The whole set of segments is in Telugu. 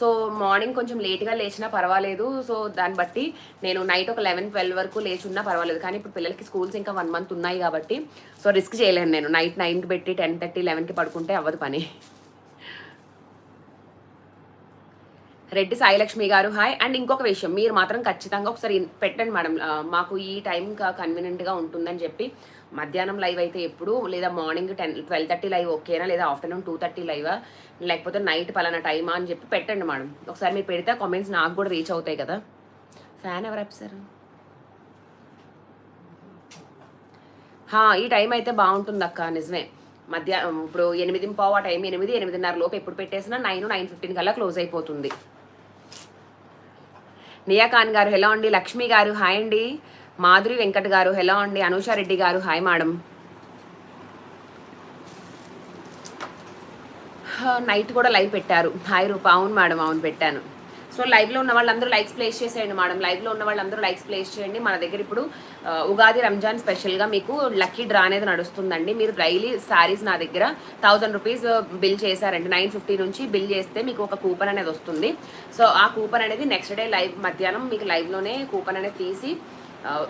సో మార్నింగ్ కొంచెం లేట్గా లేచినా పర్వాలేదు. సో దాన్ని బట్టి నేను నైట్ ఒక లెవెన్ ట్వెల్వ్ వరకు లేచి ఉన్నా పర్వాలేదు. కానీ ఇప్పుడు పిల్లలకి స్కూల్స్ ఇంకా వన్ మంత్ ఉన్నాయి కాబట్టి సో రిస్క్ చేయలేను నేను. నైట్ నైన్కి పెట్టి టెన్ థర్టీ లెవెన్కి పడుకుంటే అవ్వదు పని. రెడ్డి సాయిలక్ష్మి గారు హాయ్. అండ్ ఇంకొక విషయం మీరు మాత్రం ఖచ్చితంగా ఒకసారి పెట్టండి మేడం. మాకు ఈ టైం కన్వీనియంట్గా ఉంటుందని చెప్పి మధ్యాహ్నం లైవ్ అయితే ఎప్పుడు లేదా morning ten twelve thirty live ఓకేనా లేదా ఆఫ్టర్నూన్ టూ థర్టీ లైవా లేకపోతే నైట్ పలానా టైమా అని చెప్పి పెట్టండి మేడం. ఒకసారి మీరు పెడితే కామెంట్స్ నాకు కూడా రీచ్ అవుతాయి కదా. ఫ్యాన్ ఎవరు సార్ ఈ టైం అయితే బాగుంటుంది అక్క నిజమే. మధ్య ఇప్పుడు ఎనిమిది పావు ఆ టైం ఎనిమిది ఎనిమిదిన్నర లోపు ఎప్పుడు పెట్టేసినా నైన్ నైన్ ఫిఫ్టీన్ కల్లా క్లోజ్ అయిపోతుంది. నియాఖాన్ గారు హెలో అండి. లక్ష్మి గారు హాయ్ అండి. మాధురి వెంకట్ గారు హెలో అండి. Anusha Reddy garu hi madam. Night కూడా లైవ్ పెట్టారు. హాయ్ రూప. అవును మేడం అవును పెట్టాను. సో లైవ్లో ఉన్న వాళ్ళందరూ లైక్స్ ప్లేస్ చేసేయండి మేడం. లైవ్లో ఉన్న వాళ్ళందరూ లైక్స్ ప్లేస్ చేయండి. మన దగ్గర ఇప్పుడు ఉగాది రంజాన్ స్పెషల్గా మీకు లక్కీ డ్రా అనేది నడుస్తుందండి. మీరు డైలీ శారీస్ నా దగ్గర థౌజండ్ రూపీస్ బిల్ చేశారండి. నైన్ ఫిఫ్టీ నుంచి బిల్ చేస్తే మీకు ఒక కూపన్ అనేది వస్తుంది. సో ఆ కూపన్ అనేది నెక్స్ట్ డే లైవ్ మధ్యాహ్నం మీకు లైవ్లోనే కూపన్ అనేది తీసి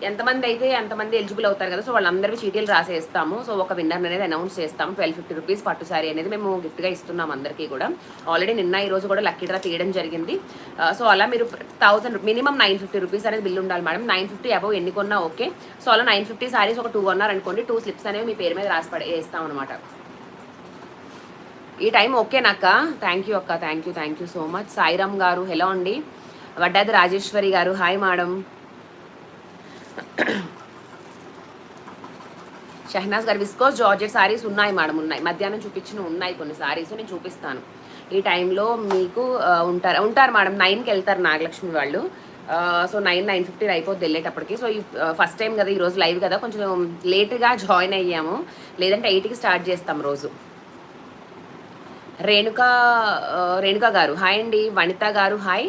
ఎంతమంది అయితే ఎంతమంది ఎలిజిబుల్ అవుతారు కదా సో వాళ్ళందరికీ చీటీలు రాసేస్తాము. సో ఒక విన్నర్ అనేది అనౌన్స్ చేస్తాము. ట్వెల్వ్ ఫిఫ్టీ రూపీస్ పట్టు సారీ అనేది మేము గిఫ్ట్గా ఇస్తున్నాం అందరికీ కూడా. ఆల్రెడీ నిన్న ఈ రోజు కూడా లక్కీ డ్రా తీయడం జరిగింది. సో అలా మీరు thousand minimum nine fifty rupees అనేది బిల్ ఉండాలి మేడం నైన్ ఫిఫ్టీ అబౌవ్ ఎన్ని కొన్నా ఓకే సో అలా నైన్ ఫిఫ్టీ సారీస్ ఒక టూ కొన్నారు అనుకోండి టూ స్లిప్స్ అనేవి మీ పేరు మీద రాసి పడే వేస్తాం అనమాట ఈ టైం ఓకేనక్క థ్యాంక్ యూ అక్క thank you thank you so much Sairam garu hello అండి. వడ్డాది రాజేశ్వరి గారు హాయ్ మేడం షహనాజ్ గారు విస్కోస్ జార్జెట్ సారీస్ ఉన్నాయి మేడం ఉన్నాయి. మధ్యాహ్నం చూపించిన ఉన్నాయి కొన్ని సారీస్ నేను చూపిస్తాను. ఈ టైంలో మీకు ఉంటారు. ఉంటారు మేడం నైన్కి వెళ్తారు నాగలక్ష్మి వాళ్ళు. సో నైన్ నైన్ ఫిఫ్టీ అయిపోద్ది వెళ్ళేటప్పటికి. సో ఈ ఫస్ట్ టైం కదా ఈరోజు లైవ్ కదా కొంచెం లేట్గా జాయిన్ అయ్యాము. లేదంటే ఎయిట్కి స్టార్ట్ చేస్తాం రోజు. రేణుక రేణుక గారు. హాయ్ అండి. వనిత గారు హాయ్.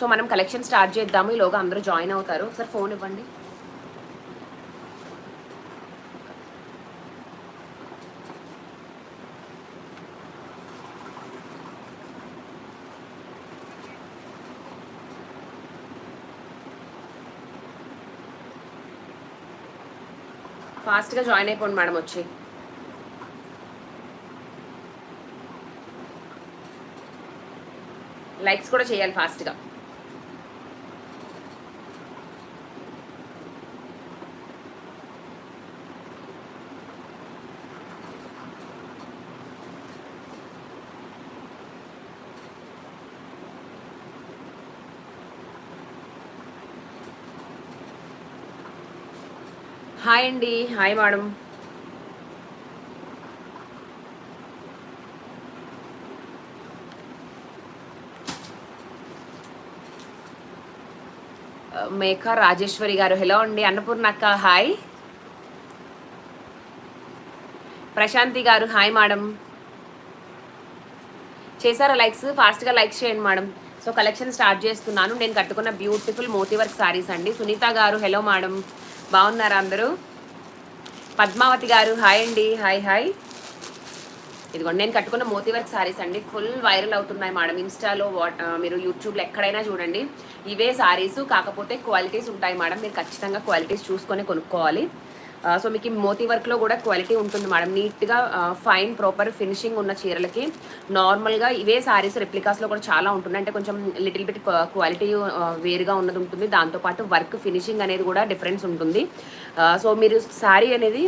సో మనం కలెక్షన్ స్టార్ట్ చేద్దాము. ఈలోగా అందరూ జాయిన్ అవుతారు. ఒకసారి ఫోన్ ఇవ్వండి. ఫాస్ట్గా జాయిన్ అయిపోండి మేడం వచ్చి. లైక్స్ కూడా చేయాలి ఫాస్ట్గా. హాయ్ అండి. Hi madam. మేఘ రాజేశ్వరి గారు. హలో అండి. అన్నపూర్ణ అక్క hi. Prashanti garu hi madam. చేశారా లైక్స్? ఫాస్ట్గా లైక్స్ చేయండి మేడం. సో కలెక్షన్ స్టార్ట్ చేస్తున్నాను. నేను కట్టుకున్న బ్యూటిఫుల్ మోతీ వర్క్ శారీస్ అండి. సునీత గారు హలో మేడం. బాగున్నారా అందరూ? పద్మావతి గారు హాయ్ అండి. Hi hi. ఇదిగోండి నేను కట్టుకున్న మోతీ వర్క్ సారీస్ అండి. ఫుల్ వైరల్ అవుతున్నాయి మేడం. ఇన్స్టాలో వాట్ మీరు యూట్యూబ్లో ఎక్కడైనా చూడండి. ఇవే సారీస్ కాకపోతే క్వాలిటీస్ ఉంటాయి మేడం. మీరు ఖచ్చితంగా క్వాలిటీస్ చూసుకొని కొనుక్కోవాలి. సో మీకు మోతీ వర్క్లో కూడా క్వాలిటీ ఉంటుంది మేడం నీట్గా ఫైన్ ప్రాపర్ ఫినిషింగ్ ఉన్న చీరలకి నార్మల్గా ఇవే సారీస్ రెప్లికాస్లో కూడా చాలా ఉంటుంది అంటే కొంచెం లిటిల్ బిట్ క్వాలిటీ వేరుగా ఉన్నది ఉంటుంది. దాంతోపాటు వర్క్ ఫినిషింగ్ అనేది కూడా డిఫరెన్స్ ఉంటుంది. సో మీరు శారీ అనేది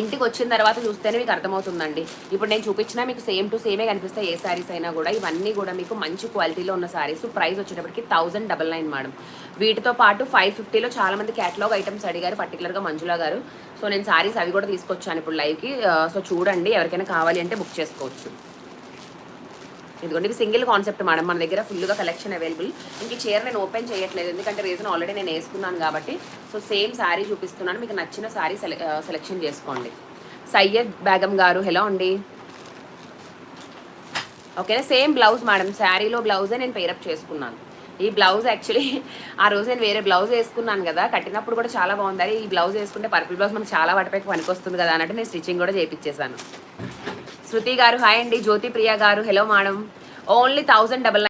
ఇంటికి వచ్చిన తర్వాత చూస్తేనే మీకు అర్థమవుతుందండి. ఇప్పుడు నేను చూపించినా మీకు సేమ్ టు సేమే కనిపిస్తాయి ఏ శారీస్ అయినా కూడా. ఇవన్నీ కూడా మీకు మంచి క్వాలిటీలో ఉన్న శారీస్ ప్రైస్ వచ్చేటప్పటికి థౌసండ్ డబల్ నైన్ మేడం వీటితో పాటు ఫైవ్ ఫిఫ్టీలో చాలా మంది క్యాటలాగ్ ఐటమ్స్ అడిగారు పర్టికులర్గా మంజులా గారు. సో నేను శారీస్ అవి కూడా తీసుకొచ్చాను ఇప్పుడు లైవ్కి సో uh, చూడండి ఎవరికైనా కావాలి అంటే బుక్ చేసుకోవచ్చు. ఇదిగోండి ఇది సింగిల్ కాన్సెప్ట్ మేడం. మన దగ్గర ఫుల్గా కలెక్షన్ అవైలబుల్. ఇంక చీర నేను ఓపెన్ చేయట్లేదు. ఎందుకంటే రీజన్ ఆల్రెడీ నేను వేసుకున్నాను కాబట్టి. సో సేమ్ శారీ చూపిస్తున్నాను. మీకు నచ్చిన శారీ సెలెక్షన్ చేసుకోండి. సయ్యద్ బేగం గారు హలో అండి. ఓకేనా సేమ్ బ్లౌజ్ మేడం. శారీలో బ్లౌజే నేను పేరప్ చేసుకున్నాను. ఈ బ్లౌజ్ యాక్చువల్లీ ఆ రోజు నేను వేరే బ్లౌజ్ వేసుకున్నాను కదా. కట్టినప్పుడు కూడా చాలా బాగుంది. ఈ బ్లౌజ్ వేసుకుంటే పర్పుల్ బ్లౌజ్ మనకు చాలా వాటిపైకి పనికొస్తుంది కదా అన్నట్టు నేను స్టిచ్చింగ్ కూడా చేయించేసాను శృతి గారు హాయ్ అండి. Jyothi Priya garu hello madam. Only thousand double